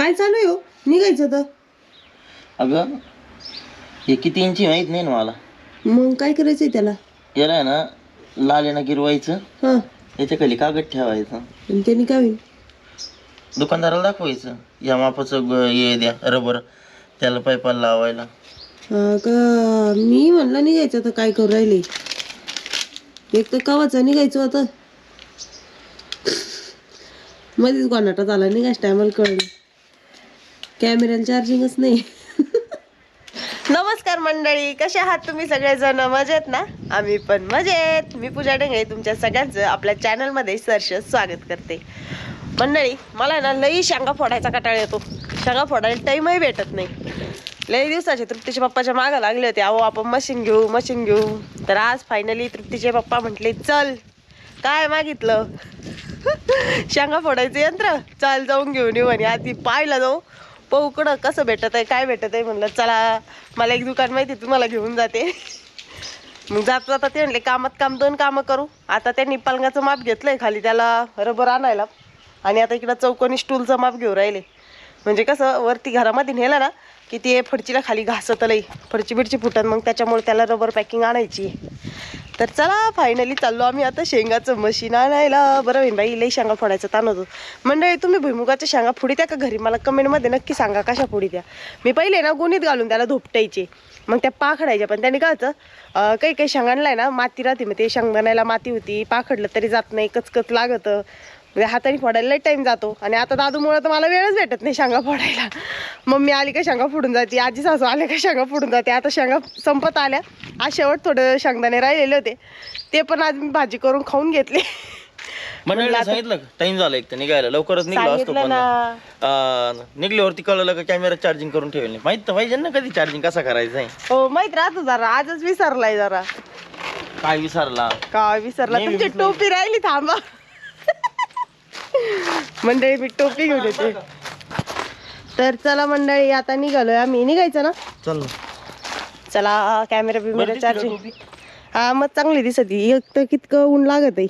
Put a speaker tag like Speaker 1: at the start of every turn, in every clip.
Speaker 1: काय चालू आहे हो? निघायचं तर
Speaker 2: अगं हे किती इंची माहीत नाही ना मला.
Speaker 1: मग काय करायचंय त्याला?
Speaker 2: याला आहे ना ना गिरवायचं.
Speaker 1: हा.
Speaker 2: याच्या खाली कागद ठेवायचं.
Speaker 1: आणि त्यांनी काय होईल?
Speaker 2: दुकानदाराला दाखवायचं. या मापाचं ग- हे द्या रबर. त्याला पाईपाला लावायला.
Speaker 1: हा का मी म्हणलं निघायचं तर काय करू राहिले. एक तर कवाचा निघायचं होतं मध्येच गोनाटा झाला निघायच्या टायमाला कळलं. कॅमेऱ्याला चार्जिंगच नाही. नमस्कार मंडळी कसे आहात तुम्ही सगळेजण? मजेत ना? आम्ही पण मजेत. मी पूजा डेंगळे तुमच्या सगळ्यांचं आपल्या चॅनलमध्ये सरश स्वागत करते. मंडळी मला ना लई शेंगा फोडायचा कटाळ येतो. शेंगा फोडायला टाईमही भेटत नाही. लई दिवसाचे तृप्तीच्या पप्पाच्या मागं लागले होते. अहो आपण मशीन घेऊ मशीन घेऊ. तर आज फायनली तृप्तीचे पप्पा म्हटले चल काय मागितलं? शेंगा फोडायचं यंत्र? चल जाऊन घेऊन येऊ. आणि आधी पाहायला जाऊ. पाहू कसं भेटत आहे काय भेटत आहे म्हणलं चला मला एक दुकान माहिती आहे, तुम्हाला घेऊन जाते. मग जात जाता ते म्हणले कामात काम दोन कामं करू. आता त्यांनी पलंगाचं माप घेतलंय खाली त्याला रबर आणायला. आणि आता इकडं चौकोनी स्टूलचं माप घेऊ राहिले. म्हणजे कसं वरती घरामध्ये नेलं ना की ते फडचीला खाली घासतलंय. फडची बिडची फुटत मग त्याच्यामुळे त्याला रबर पॅकिंग आणायची तर चला फायनली चाललो आम्ही आता शेंगाचं मशीन आणायला. बरं होईन बाई लई शेंगा फोडायचं ताण होतो. मंडळी तुम्ही भुईमुगाच्या शेंगा फोडी का घरी? मला कमेंटमध्ये नक्की सांगा कशा फोडी द्या. मी पहिले ना गुणीत घालून त्याला धोपटायचे. मग त्या पाखडायच्या पण त्यांनी कळतं काही काही शेंगांना आहे ना माती राहते मग ते शेंगदाण्याला माती होती पाखडलं तरी जात नाही कचकच लागतं. म्हणजे हाताने फोडायला टाईम जातो. आणि आता दादूमुळे तर मला वेळच भेटत नाही शेंगा फोडायला. मम्मी आली का शेंगा फोडून जाते आजी सासू आले का शेंगा फोडून जाते. आता शेंगा संपत आल्या. आज शेवट थोडं शेंगदाणे राहिलेले होते. ते पण आज मी भाजी करून खाऊन घेतले.
Speaker 2: मंडळीला सांगितलं टाइम झाला एक तर निघायला. लवकरच निघलो असतो पण निघल्यावरती कळलं का कॅमेरा चार्जिंग करून ठेवले. माहीत तर पाहिजे ना कधी चार्जिंग कसा करायचं आहे.
Speaker 1: हो माहीत राहतो जरा. आजच विसरलाय जरा.
Speaker 2: काय विसरला?
Speaker 1: का विसरला? तुमची टोपी राहिली थांबा. मंडळी मी टोपी घेऊन येते. तर चला मंडळी आता निघालोय आम्ही. निघायचं ना?
Speaker 2: चल ना.
Speaker 1: चला कॅमेरा बिमेरा चार्जिंग? हा मग चांगली दिसत. ही. एक तर कितकं ऊन लागत आहे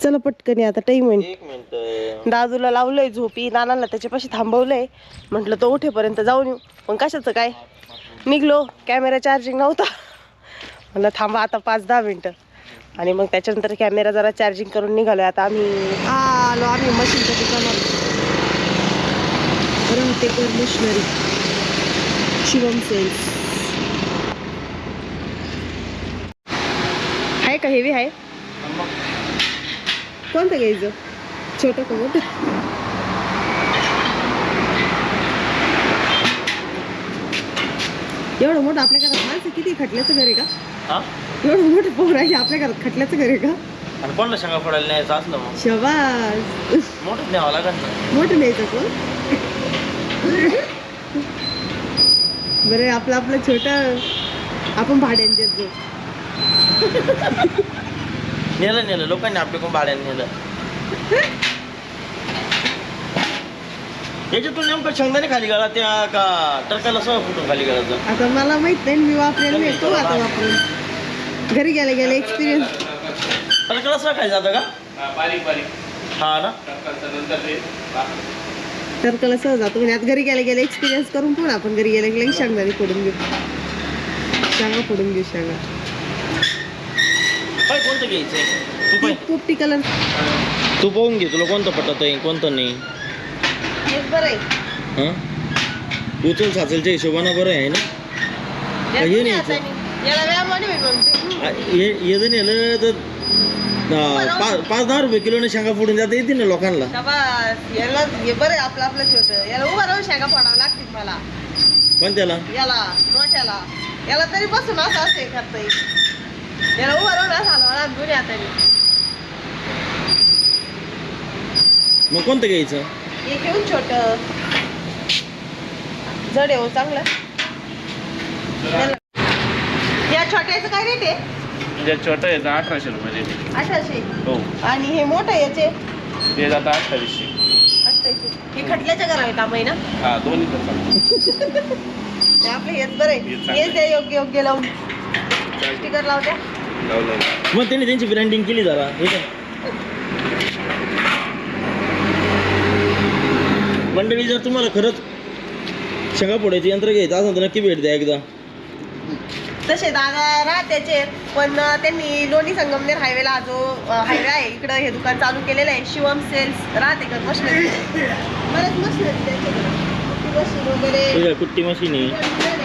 Speaker 1: चला पटकन आता होईल
Speaker 2: एक मिनिट.
Speaker 1: दादूला लावलंय झोपी नानाला त्याच्यापाशी थांबवलंय. म्हटलं तो उठेपर्यंत जाऊन येऊ. पण कशाचं काय? निघलो. कॅमेरा चार्जिंग नव्हता. म्हणलं थांबा आता पाच दहा मिनटं. आणि मग त्याच्यानंतर कॅमेरा जरा चार्जिंग करून निघालोय. आता आम्ही आलो आम्ही मशीनच्या दुकानात. मशिनरी शिवम सेल्स आहे का हेवी आहे कोणतं घ्यायचं? छोटं का मोठं? एवढं मोठं आपल्या घरात माणसं किती खटल्याचं घर आहे का?
Speaker 2: हा?
Speaker 1: एवढं मोठं पोर आहे आपल्या घरात खटल्याचं घर आहे का?
Speaker 2: आणि कोणाला शेंगा फोडायला न्यायचं असलं मग?
Speaker 1: शबास.
Speaker 2: मोठंच न्यावं लागेल ना.
Speaker 1: मोठं न्यायचं कोण? बरं आपलं आपलं छोटं आपण भाड्याने देत जाऊ.
Speaker 2: नेलं नेलं. लोकांनी आपल्याकडून भाड्याने नेलं. याच्यातून नेमकं शेंगदाणे खाली गाळा त्या का टरकाला सह फुटून खाली गाळायचं
Speaker 1: आता मला माहीत नाही मी वापरेल मी तो आता वापरेल घरी गेले गेले एक्सपिरियन्स
Speaker 2: टरकाला सह खाली जातं का?
Speaker 3: बारीक बारीक.
Speaker 2: हा ना.
Speaker 3: नंतर ते
Speaker 1: तर त्याला सहज जातो. म्हणजे आता घरी गेले गेले एक्सपिरियन्स करून पुन्हा आपण घरी गेले गेले शेंगदाणे फोडून घेऊ. शेंगा फोडून घेऊ शेंगा.
Speaker 2: काय कोणतं घ्यायचंय? तू पाय
Speaker 1: पोपटी कलर
Speaker 2: तू पाहून घे तुला कोणतं पटत? आहे कोणतं नाही?
Speaker 1: बरं आहे.
Speaker 2: हां? उचल साचलच्या हिशोबानं बरं आहे ना?
Speaker 1: याला
Speaker 2: हे नाही?
Speaker 1: याला व्यायामाने होईल म्हणते.
Speaker 2: आ, हे हे जर नेलं तर पाच पाच दहा रुपये किलोने शेंगा फोडून जाता येतील ना लोकांना.
Speaker 1: याला हे बरं आहे आपलं आपलं छोटं. याला उभा राहून शेंगा फोडावं लागतील मला.
Speaker 2: पण त्याला
Speaker 1: याला मोठ्याला याला तरी बसून असं असं हे करता येईल. याला उभा राहून असं हलवा
Speaker 2: मग कोणतं घ्यायचं?
Speaker 1: हे घेऊन छोट. जड आहे हो चांगलं. या छोट्याचं काय रेट आहे?
Speaker 3: जे छोटं आहे अठराशे रुपये
Speaker 1: अठाशे
Speaker 3: हो.
Speaker 1: आणि हे मोठं याचे?
Speaker 3: ते जातं अठ्ठावीसशे.
Speaker 1: अठ्ठावीसशे. हे खटल्याच्या घरावे काम आहे ना?
Speaker 3: हा दोन्ही
Speaker 1: हे आपलं हेच बरं आहे.
Speaker 3: हेच
Speaker 1: द्या योग्य योग्य लावून. स्टिकर लावू द्या
Speaker 3: लावलं
Speaker 2: मग त्यांनी त्यांची ब्रँडिंग केली जरा. हे मंडळी जर तुम्हाला खरंच शेंगा फोडायचे यंत्र घ्यायचं असेल तर नक्की भेट द्या एकदा.
Speaker 1: तसे दादा राहत्याचे पण त्यांनी लोणी संगमनेर हायवेला जो हायवे आहे इकडं हे दुकान चालू केलेलं आहे शिवम सेल्स राहते मशनरी बरेच मशनरी मशीन वगैरे.
Speaker 2: कुट्टी मशीन आहे.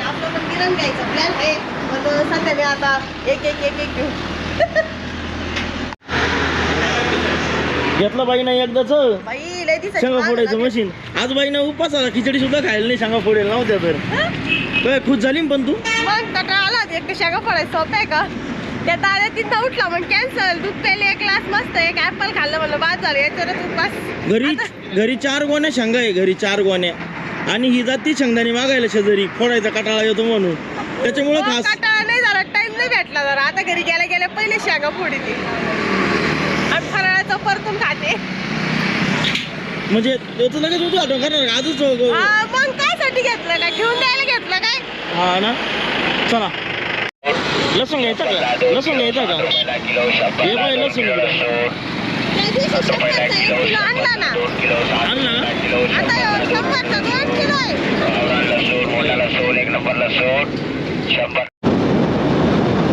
Speaker 1: आपलं पण किरण घ्यायचं प्लॅन आहे पण सध्या मी आता एक एक एक एक घेऊ
Speaker 2: घेतलं बाई नाही एकदाच.
Speaker 1: बाई लय दिसायची
Speaker 2: शेंगा
Speaker 1: मागं
Speaker 2: फोडायचं
Speaker 1: लागली.
Speaker 2: मशीन आज बाईनं उपास आला खिचडी सुद्धा खायला नाही शेंगा फोडेल नव्हत्या तर. काय खुश झाली ना पण तू?
Speaker 1: मग कटाळा आला होता, एक शेंगा फोडायचं सोपं आहे का? त्या दादा तिथं उठला मग कॅन्सल दूध प्यायले एक ग्लास मस्त एक ऍपल खाल्लं म्हणलं बाद झालं याच्यावरच
Speaker 2: घरी घरी चार गोण्या शेंगा आहे घरी चार गोण्या. आणि ही जाती शेंगदाणे मागायला शेजारी फोडायचा कटाळा येतो म्हणून. त्याच्यामुळे
Speaker 1: मग
Speaker 2: खास
Speaker 1: कटाळा नाही झाला टाइम नाही भेटला जरा. आता घरी गेल्या गेल्या पहिले शेंगा फोडी ती आणि फराळाचं परतून खाते.
Speaker 2: म्हणजे त्याचं लगेच होतो आठवण करणार? आजच हो-
Speaker 1: मग काय साठी घेतलं काय घेऊन द्यायला घेतलं काय?
Speaker 2: हा ना? चला. लसूण घ्यायचा का? लसूण घ्यायचा का? हे बाय लसूण इकडे.
Speaker 1: त्या दिवशी शंभरचा एक किलो आणला ना.
Speaker 2: आणला ना?
Speaker 1: आता ह्यो शंभरचा दोन किलो आहे.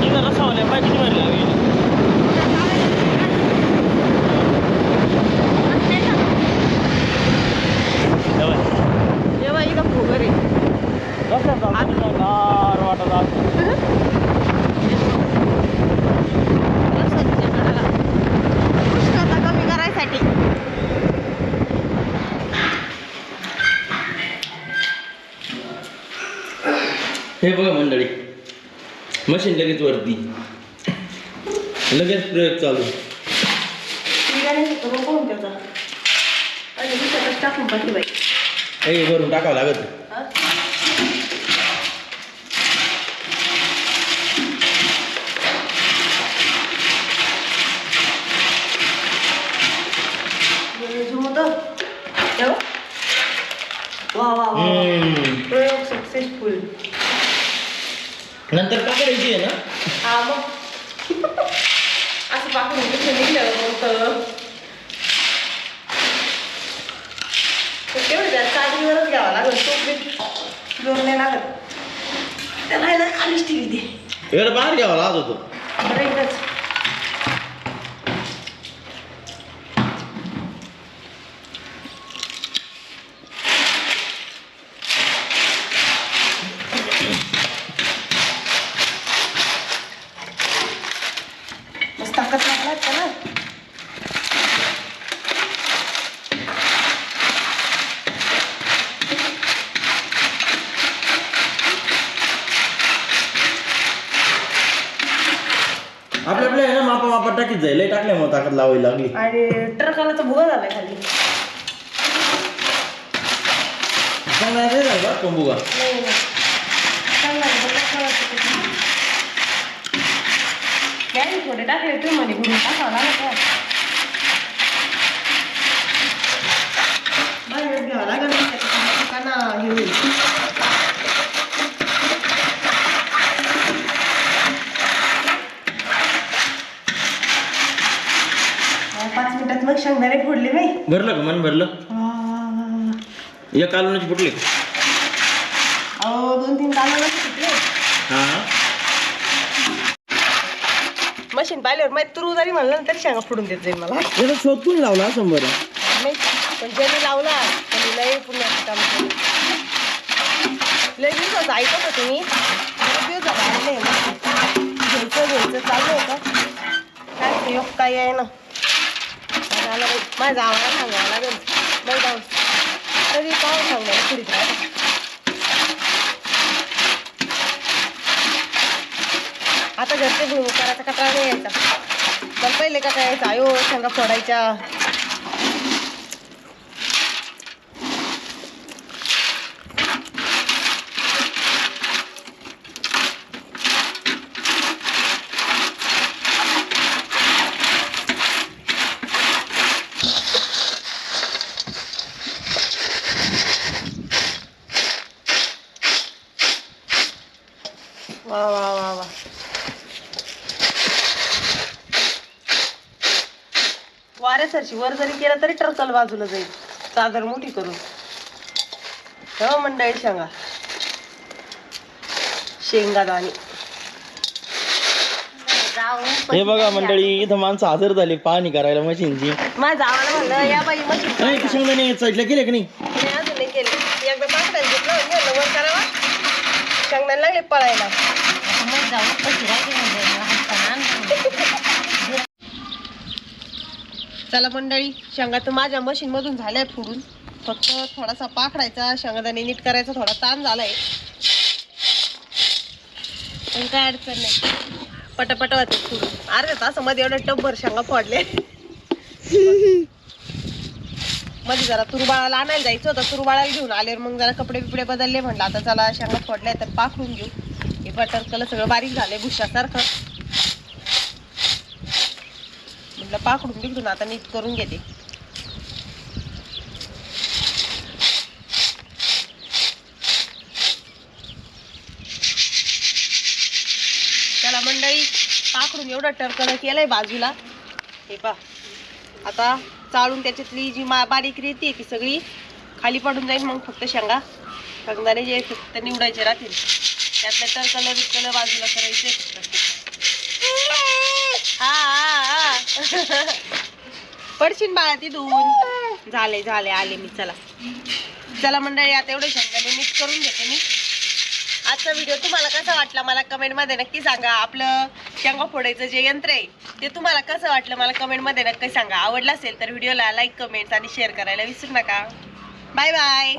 Speaker 2: इथं रसावाल्या पाय किती भारी लागेल हे बघ.
Speaker 1: हे बाई इथं फुगर आहे
Speaker 2: रस्त्यात चालतो तिथं गार वाटत असतं.
Speaker 1: रसाच्या कडेला. उष्णता कमी करायसाठी
Speaker 2: हे बघा मंडळी मशीन लगेच वरती लगेच प्रयोग चालू हे भरून टाकावं लागत.
Speaker 1: वा वा. प्रयोग सक्सेसफुल
Speaker 2: नंतर पकडायची आहे ना?
Speaker 1: हा मग. असं पाकडून कसं निघलं मग तर. तेवढं त्या चादरीवरच घ्यावं लागेल टोपलीत जोर नाही लागत. त्याला आहे ना खालीच व्ही दे
Speaker 2: एवढं बाहेर घ्यावा लागत होतो
Speaker 1: बरं इकडंच ताकद लागला त्याला
Speaker 2: आपल्या आपल्या आहे ना मापा मापा टाकीत जाईल. लय टाकल्यामुळे ताकद लावावी लागली.
Speaker 1: आणि ट्रकाला तर भुगा झालाय खाली.
Speaker 2: चांगला आहे ना बा कंबुगा
Speaker 1: नाही नाही चांगला आहे, गॅस थोडे टाकले तुम्ही म्हणे घरून टाकावं लागत घ्यावं लागेल ना, हे होईल. हा, पाच मिनिटात मग शेंगदाणे फोडले नाही
Speaker 2: भरलं का? मन भरलं? एक कालवण्याची फुटली
Speaker 1: अहो दोन तीन तांदूळ सुटले
Speaker 2: हा.
Speaker 1: मशीन पाहिल्यावर माहिती तुरू जरी म्हणलं ना तरी शेंगा फोडून देत जाईल मला.
Speaker 2: याचा शोध कोणी लावला बरं
Speaker 1: नाही पण ज्यांनी लावला त्यांनी लय पुण्याचं काम केलं लय दिवसाचं ऐकत होते मी. दिवस नाही ना. घ्यायचं घ्यायचं चालू होतं काय काय आहे ना. माझा आवाज सांगावा लागेल. नाही जाऊ तरी पाहून सांगणार पुढे. आता घरचे भुईमुग करायचा कटाळा नाही यायचा. पण पहिले कसा यायचा? आयो शेंगा फोडायच्या वा वा वा वा वाऱ्यासारशी वर जरी केलं तरी टरकल बाजूला जाईल. चादर मोठी करून. हो मंडळी शेंगा शेंगादाणी
Speaker 2: हे बघा मंडळी इथं माणसं हजर झाली पाहणी करायला मशीनची.
Speaker 1: माझा आवाज म्हणलं या बाई मशीन
Speaker 2: नाही ते शेंगदाणे केले की नाही?
Speaker 1: मी अजून नाही केले. एकदा पाकड्याला घेतलं म्हणलं वर करावा. शेंगदाणे लागले पळायला. चला मंडळी शेंगा तर माझ्या मशीनमधून झाल्या फुडून. फक्त थोडासा पाखडायचा शेंगादाणे नीट करायचा थोडा ताण झालाय. पण काय अडचण नाही. पटापट फुडून. अरे अर्ध्या तासामध्ये एवढं टब्बर शेंगा फोडले. मध्ये जरा तुरबाळाला आणायला जायचं होतं तुरबाळाला घेऊन आल्यावर मग जरा कपडे बिपडे बदलले म्हणलं आता चला शेंगा फोडल्या तर पाखडून घेऊ. हे बटर कलर सगळं बारीक झालंय भुशासारखं म्हटलं पाकडून बिकडून आता नीट करून घेते. त्याला मंडळी पाकडून एवढं टरकन केलंय बाजूला. हे पा आता चाळून त्याच्यातली जी मा बारीक रेती ती सगळी खाली पडून जाईल मग फक्त शेंगा. शेंगदाणे जे फक्त निवडायचे राहतील. त्यातलं तर कलर कलर बाजूला करायचे फक्त हा, पडशीन पडशील बाळा तिथून. झाले झाले आले मी चला. चला मंडळी आता एवढे शंकाने मिक्स करून घेते मी. आजचा व्हिडिओ तुम्हाला कसा वाटला मला कमेंटमध्ये नक्की सांगा. आपलं शेंगा फोडायचं जे यंत्र आहे ते तुम्हाला कसं वाटलं मला कमेंटमध्ये नक्की सांगा. आवडलं असेल तर व्हिडिओला लाईक कमेंट्स आणि शेअर करायला विसरू नका. Bye bye